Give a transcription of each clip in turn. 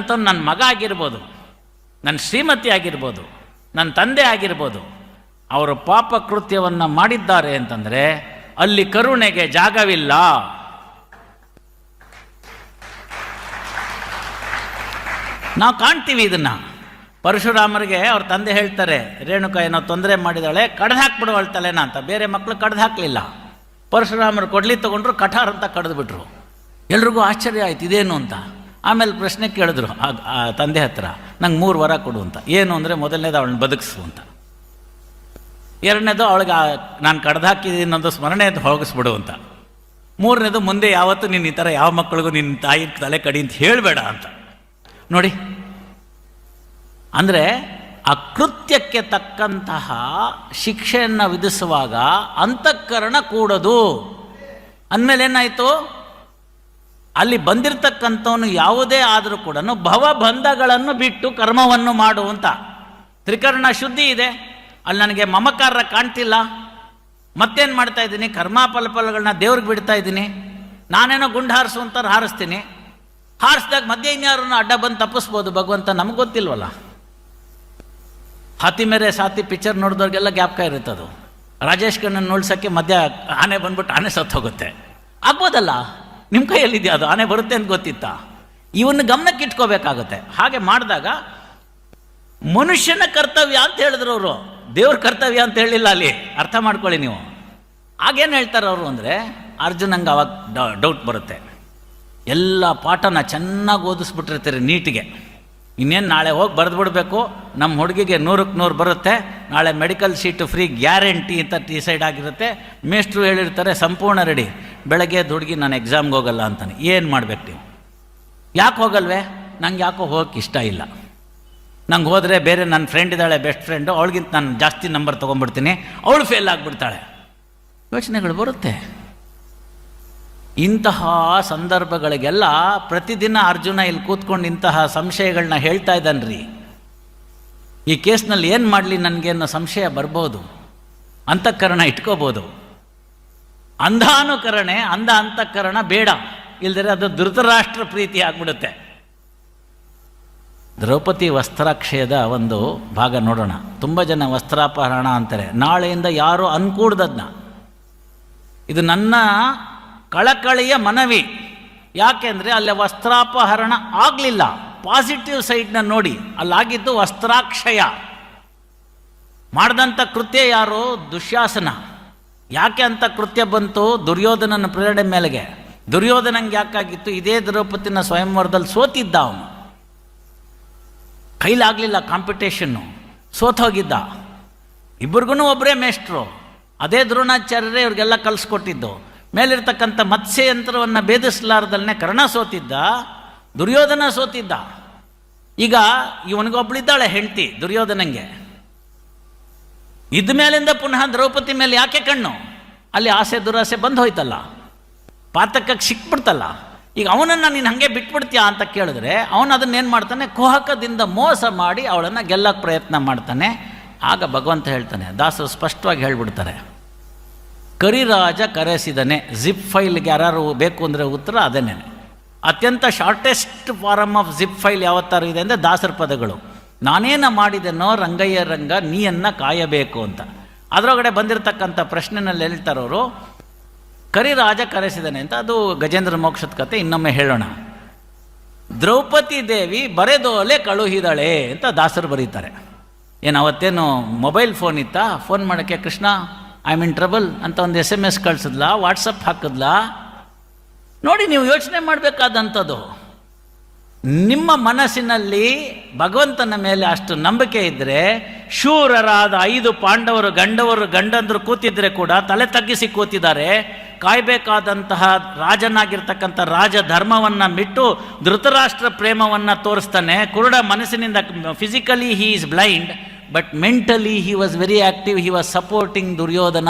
ಅಂತ ನನ್ನ ಮಗ ಆಗಿರ್ಬೋದು, ನನ್ನ ಶ್ರೀಮತಿ ಆಗಿರ್ಬೋದು, ನನ್ನ ತಂದೆ ಆಗಿರ್ಬೋದು, ಅವರು ಪಾಪ ಕೃತ್ಯವನ್ನು ಮಾಡಿದ್ದಾರೆ ಅಂತಂದರೆ ಅಲ್ಲಿ ಕರುಣೆಗೆ ಜಾಗವಿಲ್ಲ. ನಾವು ಕಾಣ್ತೀವಿ ಇದನ್ನು. ಪರಶುರಾಮರಿಗೆ ಅವ್ರ ತಂದೆ ಹೇಳ್ತಾರೆ, ರೇಣುಕ ಏನೋ ತೊಂದರೆ ಮಾಡಿದಾಳೆ, ಕಡ್ದು ಹಾಕ್ಬಿಡುವಳ ತಲೆನ ಅಂತ. ಬೇರೆ ಮಕ್ಕಳು ಕಡ್ದು ಹಾಕಲಿಲ್ಲ. ಪರಶುರಾಮರು ಕೊಡ್ಲಿ ತಗೊಂಡ್ರು, ಕಠಾರ್ ಅಂತ ಕಡ್ದು ಬಿಟ್ರು ಎಲ್ರಿಗೂ ಆಶ್ಚರ್ಯ ಆಯ್ತು, ಇದೇನು ಅಂತ. ಆಮೇಲೆ ಪ್ರಶ್ನೆ ಕೇಳಿದ್ರು, ಆ ತಂದೆ ಹತ್ರ, ನಂಗೆ ಮೂರು ವರ ಕೊಡು ಅಂತ. ಏನು ಅಂದರೆ ಮೊದಲನೇದು ಅವಳನ್ನ ಬದುಕಿಸು ಅಂತ. ಎರಡನೇದು ಅವಳಿಗೆ ನಾನು ಕಡ್ದು ಹಾಕಿದ್ದೀನಿ ಅನ್ನೋದು ಸ್ಮರಣೆ ಹೋಗಿಸ್ಬಿಡು ಅಂತ. ಮೂರನೇದು ಮುಂದೆ ಯಾವತ್ತೂ ನೀನು ಈ ಥರ ಯಾವ ಮಕ್ಕಳಿಗೂ ನಿನ್ನ ತಾಯಿ ತಲೆ ಕಡಿ ಅಂತ ಹೇಳಬೇಡ ಅಂತ. ನೋಡಿ, ಅಂದರೆ ಅಕೃತ್ಯಕ್ಕೆ ತಕ್ಕಂತಹ ಶಿಕ್ಷೆಯನ್ನು ವಿಧಿಸುವಾಗ ಅಂತಃಕರಣ ಕೂಡದು. ಅಂದಮೇಲೆ ಏನಾಯಿತು? ಅಲ್ಲಿ ಬಂದಿರತಕ್ಕಂಥವನು ಯಾವುದೇ ಆದರೂ ಕೂಡ ಭವಬಂಧಗಳನ್ನು ಬಿಟ್ಟು ಕರ್ಮವನ್ನು ಮಾಡುವಂತ ತ್ರಿಕರ್ಣ ಶುದ್ಧಿ ಇದೆ. ಅಲ್ಲಿ ನನಗೆ ಮಮಕಾರ ಕಾಣ್ತಿಲ್ಲ. ಮತ್ತೇನು ಮಾಡ್ತಾ ಇದ್ದೀನಿ? ಕರ್ಮಾಫಲಫಲಗಳನ್ನ ದೇವ್ರಿಗೆ ಬಿಡ್ತಾ ಇದ್ದೀನಿ. ನಾನೇನೋ ಗುಂಡು ಅಂತಾರೆ ಹಾರಿಸ್ತೀನಿ. ಹಾರಿಸಿದಾಗ ಮಧ್ಯೆ ಇನ್ಯಾರನ್ನ ಅಡ್ಡ ಬಂದು ತಪ್ಪಿಸ್ಬೋದು ಭಗವಂತ ನಮ್ಗೆ ಗೊತ್ತಿಲ್ವಲ್ಲ? ಹಾತಿ ಮೇರೆ ಸಾತಿ ಪಿಕ್ಚರ್ ನೋಡಿದವ್ರಿಗೆಲ್ಲ ಜ್ಞಾಪಕ ಇರುತ್ತದು ರಾಜೇಶ್ ಕಣ್ಣನ್ನು ನೋಡ್ಸೋಕ್ಕೆ ಮಧ್ಯ ಆನೆ ಬಂದ್ಬಿಟ್ಟು ಆನೆ ಸತ್ತು ಹೋಗುತ್ತೆ ಆಗ್ಬೋದಲ್ಲ? ನಿಮ್ಮ ಕೈಯಲ್ಲಿದೆಯಾ ಅದು? ಆನೆ ಬರುತ್ತೆ ಅಂತ ಗೊತ್ತಿತ್ತಾ? ಇವನ್ನ ಗಮನಕ್ಕೆ ಇಟ್ಕೋಬೇಕಾಗುತ್ತೆ. ಹಾಗೆ ಮಾಡಿದಾಗ ಮನುಷ್ಯನ ಕರ್ತವ್ಯ ಅಂತ ಹೇಳಿದ್ರು ಅವರು. ದೇವ್ರ ಕರ್ತವ್ಯ ಅಂತ ಹೇಳಿಲ್ಲ ಅಲ್ಲಿ. ಅರ್ಥ ಮಾಡ್ಕೊಳ್ಳಿ ನೀವು. ಆಗೇನು ಹೇಳ್ತಾರೆ ಅವರು ಅಂದರೆ ಅರ್ಜುನಂಗೆ ಅವಾಗ ಡೌಟ್ ಬರುತ್ತೆ. ಎಲ್ಲ ಪಾಠನ ಚೆನ್ನಾಗಿ ಓದಿಸ್ಬಿಟ್ಟಿರ್ತೀರಿ ನೀಟಿಗೆ. ಇನ್ನೇನು ನಾಳೆ ಹೋಗಿ ಬರೆದು ಬಿಡಬೇಕು ನಮ್ಮ ಹುಡುಗಿಗೆ ನೂರಕ್ಕೆ ನೂರು ಬರುತ್ತೆ. ನಾಳೆ ಮೆಡಿಕಲ್ ಸೀಟು ಫ್ರೀ ಗ್ಯಾರಂಟಿ ಅಂತ ಡಿಸೈಡ್ ಆಗಿರುತ್ತೆ. ಮೇಷ್ಟ್ರು ಹೇಳಿರ್ತಾರೆ, ಸಂಪೂರ್ಣ ರೆಡಿ ಬೆಳಗ್ಗೆ ಹುಡುಗಿ, ನಾನು ಎಕ್ಸಾಮ್ಗೆ ಹೋಗಲ್ಲ ಅಂತಾನೆ. ಏನು ಮಾಡ್ಬೇಕು ನೀವು? ಯಾಕೆ ಹೋಗಲ್ವೇ? ನಂಗೆ ಯಾಕೋ ಹೋಗಕ್ಕೆ ಇಷ್ಟ ಇಲ್ಲ. ನಂಗೆ ಹೋದರೆ ಬೇರೆ ನನ್ನ ಫ್ರೆಂಡ್ ಇದ್ದಾಳೆ ಬೆಸ್ಟ್ ಫ್ರೆಂಡು ಅವಳಿಗಿಂತ ನಾನು ಜಾಸ್ತಿ ನಂಬರ್ ತೊಗೊಂಡ್ಬಿಡ್ತೀನಿ. ಅವಳು ಫೇಲ್ ಆಗಿಬಿಡ್ತಾಳೆ. ಯೋಚನೆಗಳು ಬರುತ್ತೆ. ಇಂತಹ ಸಂದರ್ಭಗಳಿಗೆಲ್ಲ ಪ್ರತಿದಿನ ಅರ್ಜುನ ಇಲ್ಲಿ ಕೂತ್ಕೊಂಡು ಇಂತಹ ಸಂಶಯಗಳನ್ನ ಹೇಳ್ತಾ ಇದ್ದಾನ್ರಿ. ಈ ಕೇಸ್ನಲ್ಲಿ ಏನು ಮಾಡಲಿ ನನಗೆ ಅನ್ನೋ ಸಂಶಯ ಬರ್ಬೋದು. ಅಂತಃಕರಣ ಇಟ್ಕೋಬೋದು. ಅಂಧಾನುಕರಣೆ, ಅಂಧ ಅಂತಃಕರಣ ಬೇಡ. ಇಲ್ಲದರೆ ಅದು ಧೃತರಾಷ್ಟ್ರ ಪ್ರೀತಿ ಆಗ್ಬಿಡುತ್ತೆ. ದ್ರೌಪದಿ ವಸ್ತ್ರಾಕ್ಷಯದ ಒಂದು ಭಾಗ ನೋಡೋಣ. ತುಂಬ ಜನ ವಸ್ತ್ರಾಪಹರಣ ಅಂತಾರೆ. ನಾಳೆಯಿಂದ ಯಾರು ಅನ್ಕೂಡ್ದದ್ನ? ಇದು ನನ್ನ ಕಳಕಳಿಯ ಮನವಿ. ಯಾಕೆಂದರೆ ಅಲ್ಲಿ ವಸ್ತ್ರಾಪಹರಣ ಆಗಲಿಲ್ಲ. ಪಾಸಿಟಿವ್ ಸೈಡ್ನ ನೋಡಿ. ಅಲ್ಲಾಗಿದ್ದು ವಸ್ತ್ರಾಕ್ಷಯ. ಮಾಡಿದಂಥ ಕೃತ್ಯ ಯಾರು? ದುಶ್ಯಾಸನ. ಯಾಕೆ ಅಂತ ಕೃತ್ಯ ಬಂತು? ದುರ್ಯೋಧನನ ಪ್ರೇರಣೆ ಮೇಲೆಗೆ. ದುರ್ಯೋಧನಂಗೆ ಯಾಕಾಗಿತ್ತು? ಇದೇ ದ್ರೌಪದಿನ ಸ್ವಯಂವರದಲ್ಲಿ ಸೋತಿದ್ದ ಅವನು. ಕೈಲಾಗಲಿಲ್ಲ ಕಾಂಪಿಟೇಷನ್ನು ಸೋತೋಗಿದ್ದ ಇಬ್ಬರಿಗೂ ಒಬ್ಬರೇ ಮೇಷ್ಟ್ರು. ಅದೇ ದ್ರೋಣಾಚಾರ್ಯರೇ ಇವ್ರಿಗೆಲ್ಲ ಕಲಿಸ್ಕೊಟ್ಟಿದ್ದು. ಮೇಲಿರ್ತಕ್ಕಂಥ ಮತ್ಸ್ಯಯಂತ್ರವನ್ನು ಭೇದಿಸಲಾರ್ದಲ್ಲೇ ಕರ್ಣ ಸೋತಿದ್ದ. ದುರ್ಯೋಧನ ಸೋತಿದ್ದ. ಈಗ ಇವನಿಗೊಬ್ಳಿದ್ದಾಳೆ ಹೆಂಡತಿ ದುರ್ಯೋಧನಂಗೆ. ಇದ್ದ ಮೇಲಿಂದ ಪುನಃ ದ್ರೌಪದಿ ಮೇಲೆ ಯಾಕೆ ಕಣ್ಣು? ಅಲ್ಲಿ ಆಸೆ ದುರಾಸೆ ಬಂದು ಹೋಯ್ತಲ್ಲ. ಪಾತಕಕ್ಕೆ ಸಿಕ್ಬಿಡ್ತಲ್ಲ. ಈಗ ಅವನನ್ನು ನೀನು ಹಾಗೆ ಬಿಟ್ಬಿಡ್ತೀಯಾ ಅಂತ ಕೇಳಿದ್ರೆ ಅವನು ಅದನ್ನೇನು ಮಾಡ್ತಾನೆ? ಕುಹಕದಿಂದ ಮೋಸ ಮಾಡಿ ಅವಳನ್ನು ಗೆಲ್ಲಕ್ಕೆ ಪ್ರಯತ್ನ ಮಾಡ್ತಾನೆ. ಆಗ ಭಗವಂತ ಹೇಳ್ತಾನೆ, ದಾಸರು ಸ್ಪಷ್ಟವಾಗಿ ಹೇಳ್ಬಿಡ್ತಾರೆ. ಕರಿರಾಜ ಕರೆಸಿದನೆ ಜಿಪ್ ಫೈಲ್ಗೆ ಯಾರು ಬೇಕು ಅಂದರೆ ಉತ್ತರ ಅದನ್ನೇ ಅತ್ಯಂತ shortest form of zip file ಯಾವತ್ತಾರು ಇದೆ ಅಂದರೆ ದಾಸರ ಪದಗಳು. ನಾನೇನ ಮಾಡಿದೆನೋ ರಂಗಯ್ಯ ರಂಗ, ನೀಯನ್ನ ಕಾಯಬೇಕು ಅಂತ. ಅದರೊಳಗಡೆ ಬಂದಿರತಕ್ಕಂಥ ಪ್ರಶ್ನೆನಲ್ಲಿ ಹೇಳ್ತಾರವರು ಕರಿರಾಜ ಕರೆಸಿದನೆ ಅಂತ, ಅದು ಗಜೇಂದ್ರ ಮೋಕ್ಷದ ಕತೆ, ಇನ್ನೊಮ್ಮೆ ಹೇಳೋಣ. ದ್ರೌಪದಿ ದೇವಿ ಬರೆದೋಲೆ ಕಳುಹಿದಳೆ ಅಂತ ದಾಸರು ಬರೀತಾರೆ. ಏನು, ಅವತ್ತೇನು ಮೊಬೈಲ್ ಫೋನ್ ಇತ್ತಾ? ಫೋನ್ ಮಾಡೋಕ್ಕೆ, ಕೃಷ್ಣ ಐ ಮೀನ್ ಟ್ರಬಲ್ ಅಂತ ಒಂದು ಎಸ್ ಎಂ ಎಸ್ ಕಳಿಸಿದ್ಲಾ? ವಾಟ್ಸಪ್ ಹಾಕಿದ್ಲಾ? ನೋಡಿ, ನೀವು ಯೋಚನೆ ಮಾಡಬೇಕಾದಂಥದ್ದು. ನಿಮ್ಮ ಮನಸ್ಸಿನಲ್ಲಿ ಭಗವಂತನ ಮೇಲೆ ಅಷ್ಟು ನಂಬಿಕೆ ಇದ್ದರೆ ಶೂರರಾದ ಐದು ಪಾಂಡವರು ಗಂಡವರು ಗಂಡಂದರು ಕೂತಿದ್ರೆ ಕೂಡ ತಲೆ ತಗ್ಗಿಸಿ ಕೂತಿದ್ದಾರೆ. ಕಾಯಬೇಕಾದಂತಹ ರಾಜನಾಗಿರ್ತಕ್ಕಂಥ ರಾಜ ಧರ್ಮವನ್ನು ಬಿಟ್ಟು ಧೃತರಾಷ್ಟ್ರ ಪ್ರೇಮವನ್ನು ತೋರಿಸ್ತಾನೆ. ಕುರುಡ ಮನಸ್ಸಿನಿಂದ physically he is blind but mentally he was very active he was supporting Duryodhana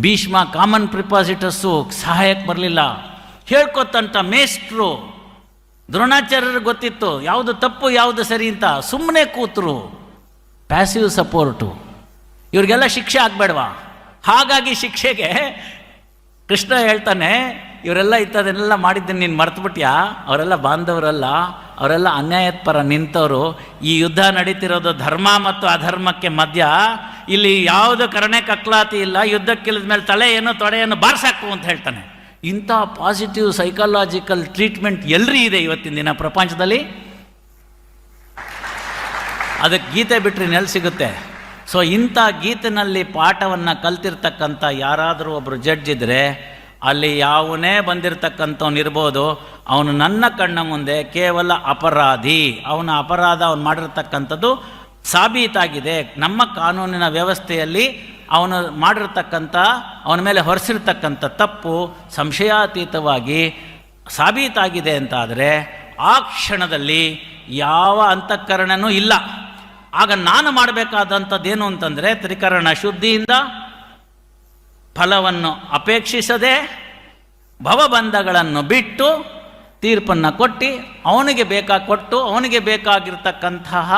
Bhishma common ಪ್ರಿಪಾಸಿಟರ್ಸು ಸಹಾಯಕ್ಕೆ ಬರಲಿಲ್ಲ. ಹೇಳ್ಕೊತಂಥ ಮೇಸ್ಟ್ರು ದ್ರೋಣಾಚಾರ್ಯರು ಗೊತ್ತಿತ್ತು, ಯಾವುದು ತಪ್ಪು, ಯಾವುದು ಸರಿ ಅಂತ. ಸುಮ್ಮನೆ ಕೂತರು. ಪ್ಯಾಸಿವ್ ಸಪೋರ್ಟು ಇವ್ರಿಗೆಲ್ಲ ಶಿಕ್ಷೆ ಆಗಬೇಡವಾ? ಹಾಗಾಗಿ ಶಿಕ್ಷೆಗೆ ಕೃಷ್ಣ ಹೇಳ್ತಾನೆ, ಇವರೆಲ್ಲ ಇತ್ತದನ್ನೆಲ್ಲ ಮಾಡಿದ್ದನ್ನು ನೀನು ಮರ್ತುಬಿಟ್ಯಾ? ಅವರೆಲ್ಲ ಬಾಂಧವರಲ್ಲ, ಅವರೆಲ್ಲ ಅನ್ಯಾಯದ ಪರ ನಿಂತವರು. ಈ ಯುದ್ಧ ನಡೀತಿರೋದು ಧರ್ಮ ಮತ್ತು ಅಧರ್ಮಕ್ಕೆ ಮಧ್ಯ. ಇಲ್ಲಿ ಯಾವುದು ಕರಣೆ, ಕಕ್ಲಾತಿ ಇಲ್ಲ. ಯುದ್ಧಕ್ಕಿಳಿದ ಮೇಲೆ ತಲೆ ಏನು ತೊಡೆಯನ್ನು ಬಾರಿಸಾಕು? ಅಂತ ಹೇಳ್ತಾನೆ. ಇಂಥ ಪಾಸಿಟಿವ್ ಸೈಕಾಲಜಿಕಲ್ ಟ್ರೀಟ್ಮೆಂಟ್ ಎಲ್ರಿ ಇದೆ ಇವತ್ತಿನ ದಿನ ಪ್ರಪಂಚದಲ್ಲಿ? ಅದಕ್ಕೆ ಗೀತೆ ಬಿಟ್ಟರೆ ನೆಲೆ ಸಿಗುತ್ತೆ. ಸೊ ಇಂಥ ಗೀತೆಯಲ್ಲಿ ಪಾಠವನ್ನು ಕಲ್ತಿರ್ತಕ್ಕಂಥ ಯಾರಾದರೂ ಒಬ್ಬರು ಜಡ್ಜ್ ಇದ್ದರೆ ಅಲ್ಲಿ ಯಾವನೇ ಬಂದಿರತಕ್ಕಂಥವ್ನು ಇರ್ಬೋದು, ಅವನು ನನ್ನ ಕಣ್ಣ ಮುಂದೆ ಕೇವಲ ಅಪರಾಧಿ. ಅವನ ಅಪರಾಧ ಅವನು ಮಾಡಿರ್ತಕ್ಕಂಥದ್ದು ಸಾಬೀತಾಗಿದೆ. ನಮ್ಮ ಕಾನೂನಿನ ವ್ಯವಸ್ಥೆಯಲ್ಲಿ ಅವನು ಮಾಡಿರ್ತಕ್ಕಂಥ, ಅವನ ಮೇಲೆ ಹೊರಿಸಿರ್ತಕ್ಕಂಥ ತಪ್ಪು ಸಂಶಯಾತೀತವಾಗಿ ಸಾಬೀತಾಗಿದೆ ಅಂತಾದರೆ, ಆ ಕ್ಷಣದಲ್ಲಿ ಯಾವ ಅಂತಃಕರಣನೂ ಇಲ್ಲ. ಆಗ ನಾನು ಮಾಡಬೇಕಾದಂಥದ್ದೇನು ಅಂತಂದರೆ, ತ್ರಿಕರಣ ಶುದ್ಧಿಯಿಂದ ಫಲವನ್ನು ಅಪೇಕ್ಷಿಸದೆ ಭವಬಂಧಗಳನ್ನು ಬಿಟ್ಟು ತೀರ್ಪನ್ನು ಕೊಟ್ಟು, ಅವನಿಗೆ ಬೇಕಾ ಕೊಟ್ಟು, ಅವನಿಗೆ ಬೇಕಾಗಿರ್ತಕ್ಕಂತಹ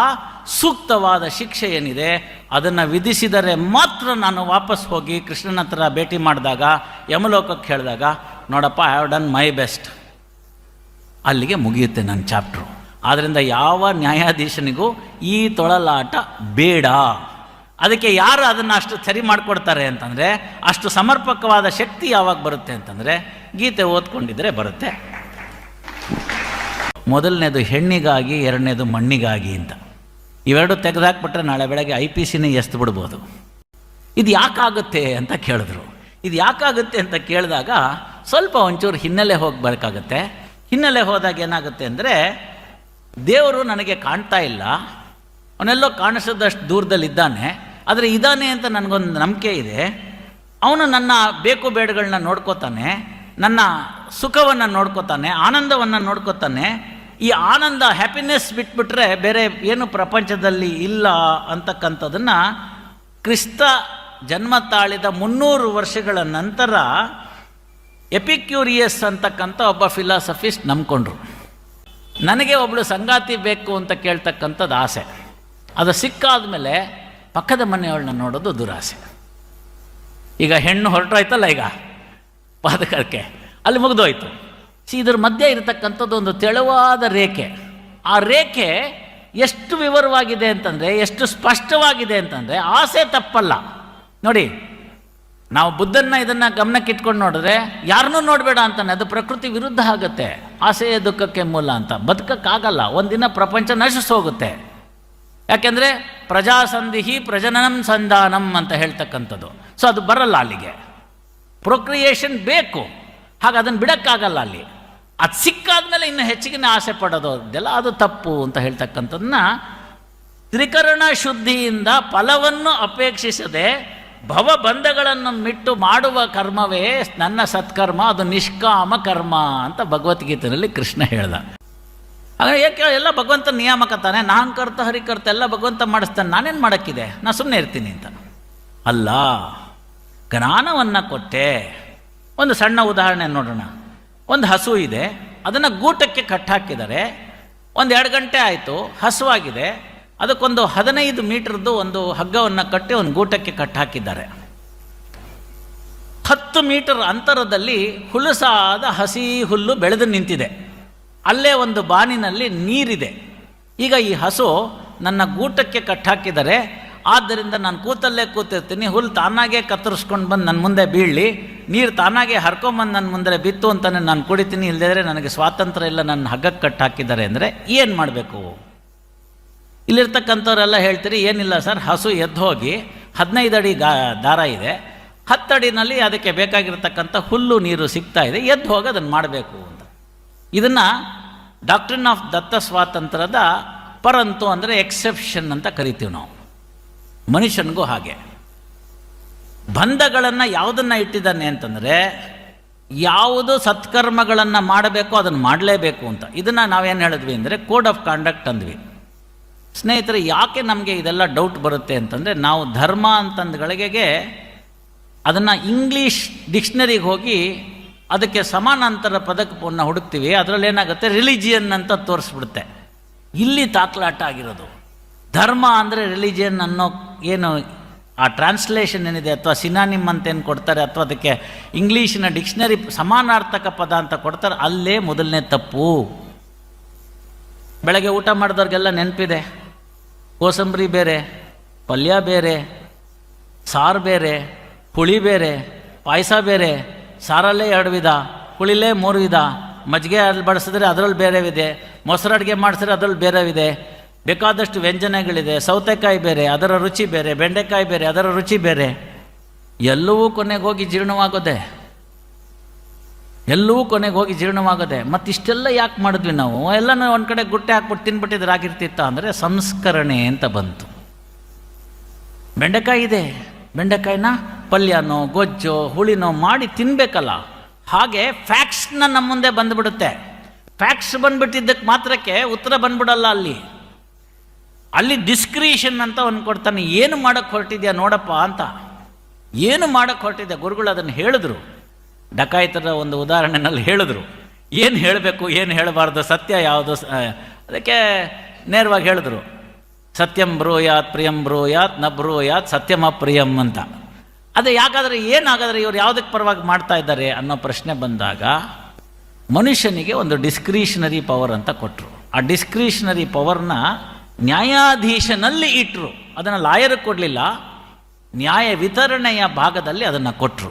ಸೂಕ್ತವಾದ ಶಿಕ್ಷೆ ಏನಿದೆ, ಅದನ್ನು ವಿಧಿಸಿದರೆ ಮಾತ್ರ ನಾನು ವಾಪಸ್ ಹೋಗಿ ಕೃಷ್ಣನ ಹತ್ರ ಭೇಟಿ ಮಾಡಿದಾಗ, ಯಮಲೋಕಕ್ಕೆ ಹೇಳಿದಾಗ, ನೋಡಪ್ಪ I have done my best ಅಲ್ಲಿಗೆ ಮುಗಿಯುತ್ತೆ ನನ್ನ ಚಾಪ್ಟ್ರು ಆದ್ದರಿಂದ ಯಾವ ನ್ಯಾಯಾಧೀಶನಿಗೂ ಈ ತೊಳಲಾಟ ಬೇಡ. ಅದಕ್ಕೆ ಯಾರು ಅದನ್ನು ಅಷ್ಟು ಸರಿ ಮಾಡಿಕೊಡ್ತಾರೆ ಅಂತಂದರೆ, ಅಷ್ಟು ಸಮರ್ಪಕವಾದ ಶಕ್ತಿ ಯಾವಾಗ ಬರುತ್ತೆ ಅಂತಂದರೆ, ಗೀತೆ ಓದ್ಕೊಂಡಿದ್ರೆ ಬರುತ್ತೆ. ಮೊದಲನೇದು ಹೆಣ್ಣಿಗಾಗಿ, ಎರಡನೇದು ಮಣ್ಣಿಗಾಗಿ ಅಂತ. ಇವೆರಡು ತೆಗೆದಾಕ್ಬಿಟ್ರೆ ನಾಳೆ ಬೆಳಗ್ಗೆ ಐ ಪಿ ಸಿನೇ ಎಸ್ತು ಬಿಡ್ಬೋದು ಇದು ಯಾಕಾಗುತ್ತೆ ಅಂತ ಕೇಳಿದ್ರು. ಇದು ಯಾಕಾಗುತ್ತೆ ಅಂತ ಕೇಳಿದಾಗ ಸ್ವಲ್ಪ ಒಂಚೂರು ಹಿನ್ನೆಲೆ ಹೋಗಬೇಕಾಗತ್ತೆ ಹಿನ್ನೆಲೆ ಹೋದಾಗ ಏನಾಗುತ್ತೆ ಅಂದರೆ ದೇವರು ನನಗೆ ಕಾಣ್ತಾ ಇಲ್ಲ. ಅವನೆಲ್ಲೋ ಕಾಣಿಸೋದಷ್ಟು ದೂರದಲ್ಲಿದ್ದಾನೆ. ಆದರೆ ಇದ್ದಾನೆ ಅಂತ ನನಗೊಂದು ನಂಬಿಕೆ ಇದೆ. ಅವನು ನನ್ನ ಬೇಕು ಬೇಡಗಳನ್ನ ನೋಡ್ಕೋತಾನೆ. ನನ್ನ ಸುಖವನ್ನು ನೋಡ್ಕೋತಾನೆ. ಆನಂದವನ್ನು ನೋಡ್ಕೋತಾನೆ. ಈ ಆನಂದ ಹ್ಯಾಪಿನೆಸ್ ಬಿಟ್ಬಿಟ್ರೆ ಬೇರೆ ಏನು ಪ್ರಪಂಚದಲ್ಲಿ ಇಲ್ಲ ಅಂತಕ್ಕಂಥದ್ದನ್ನು ಕ್ರಿಸ್ತ ಜನ್ಮ ತಾಳಿದ ಮುನ್ನೂರು ವರ್ಷಗಳ ನಂತರ ಎಪಿಕ್ಯೂರಿಯಸ್ ಅಂತಕ್ಕಂಥ ಒಬ್ಬ ಫಿಲಾಸಫಿಸ್ಟ್ ನಂಬ್ಕೊಂಡ್ರು. ನನಗೆ ಒಬ್ಬಳು ಸಂಗಾತಿ ಬೇಕು ಅಂತ ಕೇಳ್ತಕ್ಕಂಥದ್ದು ಆಸೆ. ಅದು ಸಿಕ್ಕಾದ ಮೇಲೆ ಪಕ್ಕದ ಮನೆಯವಳನ್ನ ನೋಡೋದು ದುರಾಸೆ. ಈಗ ಹೆಣ್ಣು ಹೊರಟೋಯ್ತಲ್ಲ ಈಗ? ಪಾದಕಕ್ಕೆ. ಅಲ್ಲಿ ಮುಗಿದೋಯ್ತು. ಸಿ, ಇದರ ಮಧ್ಯೆ ಇರತಕ್ಕಂಥದ್ದು ಒಂದು ತೆಳುವಾದ ರೇಖೆ. ಆ ರೇಖೆ ಎಷ್ಟು ವಿವರವಾಗಿದೆ ಅಂತಂದರೆ, ಎಷ್ಟು ಸ್ಪಷ್ಟವಾಗಿದೆ ಅಂತಂದರೆ, ಆಸೆ ತಪ್ಪಲ್ಲ. ನೋಡಿ, ನಾವು ಬುದ್ಧನ್ನ ಇದನ್ನು ಗಮನಕ್ಕೆ ಇಟ್ಕೊಂಡು ನೋಡಿದ್ರೆ ಯಾರನ್ನೂ ನೋಡಬೇಡ ಅಂತಾನೆ, ಅದು ಪ್ರಕೃತಿ ವಿರುದ್ಧ ಆಗುತ್ತೆ. ಆಸೆಯ ದುಃಖಕ್ಕೆ ಮೂಲ ಅಂತ. ಬದುಕಕ್ಕಾಗಲ್ಲ. ಒಂದಿನ ಪ್ರಪಂಚ ನಶಿಸೋಗುತ್ತೆ. ಯಾಕೆಂದರೆ, ಪ್ರಜಾಸಂಧಿಹಿ ಪ್ರಜನನಂ ಸಂಧಾನಂ ಅಂತ ಹೇಳ್ತಕ್ಕಂಥದ್ದು. ಸೊ ಅದು ಬರಲ್ಲ ಅಲ್ಲಿಗೆ. ಪ್ರೊಕ್ರಿಯೇಷನ್ ಬೇಕು. ಹಾಗೆ ಅದನ್ನು ಬಿಡೋಕ್ಕಾಗಲ್ಲ ಅಲ್ಲಿ. ಅದು ಸಿಕ್ಕಾದ್ಮೇಲೆ ಇನ್ನು ಹೆಚ್ಚಿಗಿನ ಆಸೆ ಪಡೋದು ಅದೆಲ್ಲ ಅದು ತಪ್ಪು ಅಂತ ಹೇಳ್ತಕ್ಕಂಥದ್ದನ್ನ ತ್ರಿಕರಣ ಶುದ್ಧಿಯಿಂದ ಫಲವನ್ನು ಅಪೇಕ್ಷಿಸದೆ ಭವಬಂಧಗಳನ್ನು ಮಿಟ್ಟು ಮಾಡುವ ಕರ್ಮವೇ ನನ್ನ ಸತ್ಕರ್ಮ, ಅದು ನಿಷ್ಕಾಮ ಕರ್ಮ ಅಂತ ಭಗವದ್ಗೀತೆಯಲ್ಲಿ ಕೃಷ್ಣ ಹೇಳ್ದ. ಹಾಗೆ ಯಾಕೆ ಎಲ್ಲ ಭಗವಂತ ನಿಯಾಮಕ ತಾನೆ? ನಾನು ಕರ್ತ ಹರಿಕರ್ತ ಎಲ್ಲ ಭಗವಂತ ಮಾಡಿಸ್ತಾನೆ. ನಾನೇನು ಮಾಡೋಕ್ಕಿದೆ? ನಾನು ಸುಮ್ಮನೆ ಇರ್ತೀನಿ ಅಂತ. ಅಲ್ಲ, ಜ್ಞಾನವನ್ನು ಕೊಟ್ಟೆ. ಒಂದು ಸಣ್ಣ ಉದಾಹರಣೆ ನೋಡೋಣ. ಒಂದು ಹಸು ಇದೆ, ಅದನ್ನು ಗೂಟಕ್ಕೆ ಕಟ್ಟಾಕಿದ್ದಾರೆ ಒಂದು ಎರಡು ಗಂಟೆ ಆಯಿತು, ಹಸುವಾಗಿದೆ, ಅದಕ್ಕೊಂದು ಹದಿನೈದು ಮೀಟರ್ದು ಒಂದು ಹಗ್ಗವನ್ನು ಕಟ್ಟಿ ಒಂದು ಗೂಟಕ್ಕೆ ಕಟ್ಟಾಕಿದ್ದಾರೆ ಹತ್ತು ಮೀಟರ್ ಅಂತರದಲ್ಲಿ ಹುಲಸಾದ ಹಸಿ ಹುಲ್ಲು ಬೆಳೆದು ನಿಂತಿದೆ. ಅಲ್ಲೇ ಒಂದು ಬಾನಿನಲ್ಲಿ ನೀರಿದೆ. ಈಗ ಈ ಹಸು ನನ್ನ ಗೂಟಕ್ಕೆ ಕಟ್ಟಾಕಿದರೆ ಆದ್ದರಿಂದ ನಾನು ಕೂತಲ್ಲೇ ಕೂತಿರ್ತೀನಿ ಹುಲ್ಲು ತಾನಾಗೆ ಕತ್ತರಿಸ್ಕೊಂಡು ಬಂದು ನನ್ನ ಮುಂದೆ ಬೀಳಲಿ, ನೀರು ತಾನಾಗೆ ಹರ್ಕೊಂಬಂದು ನನ್ನ ಮುಂದೆ ಬಿತ್ತು ಅಂತಲೇ ನಾನು ಕುಡಿತೀನಿ ಇಲ್ಲದಿದ್ರೆ ನನಗೆ ಸ್ವಾತಂತ್ರ್ಯ ಇಲ್ಲ ನನ್ನ ಹಗ್ಗಕ್ಕೆ ಕಟ್ಟಾಕಿದ್ದಾರೆ ಅಂದರೆ ಏನು ಮಾಡಬೇಕು? ಇಲ್ಲಿರ್ತಕ್ಕಂಥವ್ರೆಲ್ಲ ಹೇಳ್ತೀರಿ, ಏನಿಲ್ಲ ಸರ್, ಹಸು ಎದ್ದು ಹೋಗಿ ಹದಿನೈದು ಅಡಿ ಗಾ, ದಾರ ಇದೆ ಹತ್ತಡಿನಲ್ಲಿ ಅದಕ್ಕೆ ಬೇಕಾಗಿರ್ತಕ್ಕಂಥ ಹುಲ್ಲು, ನೀರು ಸಿಗ್ತಾ ಇದೆ, ಎದ್ದು ಹೋಗಿ ಅದನ್ನು ಮಾಡಬೇಕು ಅಂತ. ಇದನ್ನು ಡಾಕ್ಟ್ರಿನ್ ಆಫ್ ದತ್ತ ಸ್ವಾತಂತ್ರ್ಯದ ಪರಂತು ಅಂದರೆ ಎಕ್ಸೆಪ್ಷನ್ ಅಂತ ಕರಿತೀವಿ ನಾವು. ಮನುಷ್ಯನಿಗೂ ಹಾಗೆ. ಬಂಧಗಳನ್ನು ಯಾವುದನ್ನು ಇಟ್ಟಿದ್ದಾನೆ ಅಂತಂದರೆ, ಯಾವುದು ಸತ್ಕರ್ಮಗಳನ್ನು ಮಾಡಬೇಕು ಅದನ್ನು ಮಾಡಲೇಬೇಕು ಅಂತ. ಇದನ್ನು ನಾವೇನು ಹೇಳಿದ್ವಿ ಅಂದರೆ ಕೋಡ್ ಆಫ್ ಕಾಂಡಕ್ಟ್ ಅಂದ್ವಿ. ಸ್ನೇಹಿತರೆ, ಯಾಕೆ ನಮಗೆ ಇದೆಲ್ಲ ಡೌಟ್ ಬರುತ್ತೆ ಅಂತಂದರೆ, ನಾವು ಧರ್ಮ ಅಂತಂದ್ಗಳಿಗೆ ಅದನ್ನು ಇಂಗ್ಲೀಷ್ ಡಿಕ್ಷನರಿಗೆ ಹೋಗಿ ಅದಕ್ಕೆ ಸಮಾನಾಂತರ ಪದಕವನ್ನು ಹುಡುಕ್ತೀವಿ. ಅದರಲ್ಲಿ ಏನಾಗುತ್ತೆ? ರಿಲಿಜಿಯನ್ ಅಂತ ತೋರಿಸ್ಬಿಡುತ್ತೆ. ಇಲ್ಲಿ ತಾತ್ಲಾಟ ಆಗಿರೋದು. ಧರ್ಮ ಅಂದರೆ ರಿಲಿಜಿಯನ್ ಅನ್ನೋ ಏನು, ಆ ಟ್ರಾನ್ಸ್ಲೇಷನ್ ಏನಿದೆ ಅಥವಾ ಸಿನಾನಿಮ್ ಅಂತ ಏನು ಕೊಡ್ತಾರೆ ಅಥವಾ ಅದಕ್ಕೆ ಇಂಗ್ಲೀಷಿನ ಡಿಕ್ಷನರಿ ಸಮಾನಾರ್ಥಕ ಪದ ಅಂತ ಕೊಡ್ತಾರೆ, ಅಲ್ಲೇ ಮೊದಲನೇ ತಪ್ಪು. ಬೆಳಗ್ಗೆ ಊಟ ಮಾಡಿದವ್ರಿಗೆಲ್ಲ ನೆನಪಿದೆ. ಕೋಸಂಬರಿ ಬೇರೆ, ಪಲ್ಯ ಬೇರೆ, ಸಾರು ಬೇರೆ ಹುಳಿ ಬೇರೆ, ಪಾಯಸ ಬೇರೆ, ಸಾರಲ್ಲೇ ಎರಡು ವಿಧ ಹುಳಿಲೇ ಮೂರು ವಿಧ, ಮಜ್ಜಿಗೆ ಅಲ್ಲಿ ಬಳಸಿದ್ರೆ ಅದರಲ್ಲಿ ಬೇರೆವಿದೆ ಮೊಸರು ಅಡುಗೆ ಮಾಡಿಸಿದ್ರೆ ಅದರಲ್ಲಿ ಬೇರೆವಿದೆ ಬೇಕಾದಷ್ಟು ವ್ಯಂಜನಗಳಿದೆ, ಸೌತೆಕಾಯಿ ಬೇರೆ, ಅದರ ರುಚಿ ಬೇರೆ, ಬೆಂಡೆಕಾಯಿ ಬೇರೆ, ಅದರ ರುಚಿ ಬೇರೆ. ಎಲ್ಲವೂ ಕೊನೆಗೆ ಹೋಗಿ ಜೀರ್ಣವಾಗೋದೆ. ಎಲ್ಲವೂ ಕೊನೆಗೆ ಹೋಗಿ ಜೀರ್ಣವಾಗೋದೆ. ಮತ್ತು ಇಷ್ಟೆಲ್ಲ ಯಾಕೆ ಮಾಡಿದ್ವಿ ನಾವು? ಎಲ್ಲನೂ ಒಂದು ಕಡೆ ಗುಟ್ಟೆ ಹಾಕ್ಬಿಟ್ಟು ತಿನ್ಬಿಟ್ಟಿದ್ರೆ ಆಗಿರ್ತಿತ್ತ ಅಂದರೆ ಸಂಸ್ಕರಣೆ ಅಂತ ಬಂತು. ಬೆಂಡೆಕಾಯಿ ಇದೆ. ಬೆಂಡೆಕಾಯಿನ ಪಲ್ಯನೋ, ಗೊಜ್ಜೋ, ಹುಳಿನೋ ಮಾಡಿ ತಿನ್ನಬೇಕಲ್ಲ ಹಾಗೆ ಫ್ಯಾಕ್ಟ್ಸ್ನ ನಮ್ಮ ಮುಂದೆ ಬಂದುಬಿಡುತ್ತೆ. ಫ್ಯಾಕ್ಸ್ ಬಂದುಬಿಟ್ಟಿದ್ದಕ್ಕೆ ಮಾತ್ರಕ್ಕೆ ಉತ್ತರ ಬಂದ್ಬಿಡಲ್ಲ ಅಲ್ಲಿ. ಅಲ್ಲಿ ಡಿಸ್ಕ್ರಿಷನ್ ಅಂತ ಒಂದು ಕೊಡ್ತಾನೆ, ಏನು ಮಾಡೋಕ್ಕೆ ಹೊರಟಿದ್ಯಾ ನೋಡಪ್ಪ ಅಂತ. ಏನು ಮಾಡೋಕ್ಕೆ ಹೊರಟಿದ್ಯಾ? ಗುರುಗಳು ಅದನ್ನು ಹೇಳಿದ್ರು. ಡಕಾಯಿತರ ಒಂದು ಉದಾಹರಣೆನಲ್ಲಿ ಹೇಳಿದ್ರು. ಏನು ಹೇಳಬೇಕು? ಏನು ಹೇಳಬಾರ್ದು? ಸತ್ಯ ಯಾವುದು? ಅದಕ್ಕೆ ನೇರವಾಗಿ ಹೇಳಿದ್ರು. ಸತ್ಯಂ ಬ್ರೂಯಾತ್, ಪ್ರಿಯಂ ಬ್ರೂಯಾತ್, ನ ಬ್ರೂಯಾತ್, ಸತ್ಯಮ ಪ್ರಿಯಂ ಅಂತ. ಅದೇ ಯಾಕಾದರೆ, ಏನಾಗಾದರೆ ಇವ್ರು ಯಾವುದಕ್ಕೆ ಪರವಾಗಿ ಮಾಡ್ತಾ ಇದ್ದಾರೆ ಅನ್ನೋ ಪ್ರಶ್ನೆ ಬಂದಾಗ, ಮನುಷ್ಯನಿಗೆ ಒಂದು ಡಿಸ್ಕ್ರಿಷನರಿ ಪವರ್ ಅಂತ ಕೊಟ್ಟರು ಆ ಡಿಸ್ಕ್ರಿಷನರಿ ಪವರ್ನ ನ್ಯಾಯಾಧೀಶನಲ್ಲಿ ಇಟ್ಟರು ಅದನ್ನು ಲಾಯರ್ ಕೊಡಲಿಲ್ಲ. ನ್ಯಾಯ ವಿತರಣೆಯ ಭಾಗದಲ್ಲಿ ಅದನ್ನು ಕೊಟ್ಟರು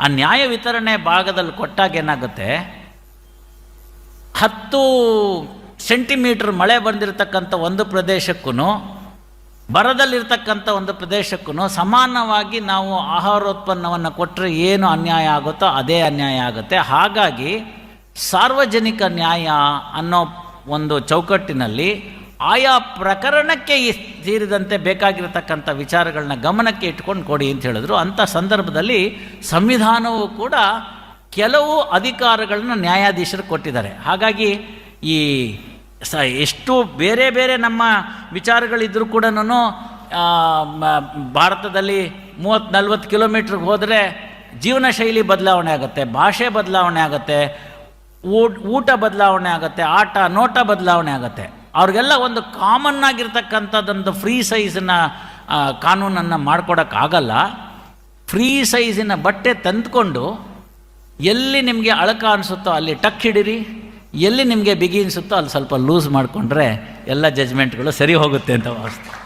ಆ ನ್ಯಾಯ ವಿತರಣೆ ಭಾಗದಲ್ಲಿ ಕೊಟ್ಟಾಗ ಏನಾಗುತ್ತೆ? ಹತ್ತು ಸೆಂಟಿಮೀಟರ್ ಮಳೆ ಬಂದಿರತಕ್ಕಂಥ ಒಂದು ಪ್ರದೇಶಕ್ಕೂ ಬರದಲ್ಲಿರ್ತಕ್ಕಂಥ ಒಂದು ಪ್ರದೇಶಕ್ಕೂ ಸಮಾನವಾಗಿ ನಾವು ಆಹಾರೋತ್ಪನ್ನವನ್ನು ಕೊಟ್ಟರೆ ಏನು ಅನ್ಯಾಯ ಆಗುತ್ತೋ ಅದೇ ಅನ್ಯಾಯ ಆಗುತ್ತೆ. ಹಾಗಾಗಿ ಸಾರ್ವಜನಿಕ ನ್ಯಾಯ ಅನ್ನೋ ಒಂದು ಚೌಕಟ್ಟಿನಲ್ಲಿ ಆಯಾ ಪ್ರಕರಣಕ್ಕೆ ಸೇರಿದಂತೆ ಬೇಕಾಗಿರತಕ್ಕಂಥ ವಿಚಾರಗಳನ್ನ ಗಮನಕ್ಕೆ ಇಟ್ಕೊಂಡು ಕೊಡಿ ಅಂತ ಹೇಳಿದ್ರು. ಅಂಥ ಸಂದರ್ಭದಲ್ಲಿ ಸಂವಿಧಾನವು ಕೂಡ ಕೆಲವು ಅಧಿಕಾರಗಳನ್ನು ನ್ಯಾಯಾಧೀಶರು ಕೊಟ್ಟಿದ್ದಾರೆ. ಹಾಗಾಗಿ ಈ ಸ ಎಷ್ಟು ಬೇರೆ ಬೇರೆ ನಮ್ಮ ವಿಚಾರಗಳಿದ್ದರೂ ಕೂಡ ಭಾರತದಲ್ಲಿ ಮೂವತ್ತು ನಲ್ವತ್ತು ಕಿಲೋಮೀಟ್ರಿಗೆ ಹೋದರೆ ಜೀವನ ಶೈಲಿ ಬದಲಾವಣೆ ಆಗುತ್ತೆ, ಭಾಷೆ ಬದಲಾವಣೆ ಆಗುತ್ತೆ ಊಟ ಬದಲಾವಣೆ ಆಗುತ್ತೆ, ಆಟ, ನೋಟ ಬದಲಾವಣೆ ಆಗುತ್ತೆ. ಅವ್ರಿಗೆಲ್ಲ ಒಂದು ಕಾಮನ್ ಆಗಿರ್ತಕ್ಕಂಥದ್ದೊಂದು ಫ್ರೀ ಸೈಜಿನ ಕಾನೂನನ್ನು ಮಾಡ್ಕೊಡೋಕ್ಕಾಗಲ್ಲ. ಫ್ರೀ ಸೈಜಿನ ಬಟ್ಟೆ ತಂದುಕೊಂಡು ಎಲ್ಲಿ ನಿಮಗೆ ಅಳಕ ಅನಿಸುತ್ತೋ ಅಲ್ಲಿ ಟಕ್ ಹಿಡಿರಿ, ಎಲ್ಲಿ ನಿಮಗೆ ಬಿಗಿ ಅನಿಸುತ್ತೋ ಅಲ್ಲಿ ಸ್ವಲ್ಪ ಲೂಸ್ ಮಾಡಿಕೊಂಡ್ರೆ ಎಲ್ಲ ಜಜ್ಮೆಂಟ್ಗಳು ಸರಿ ಹೋಗುತ್ತೆ ಅಂತ ಭಾವಿಸ್ತೀನಿ.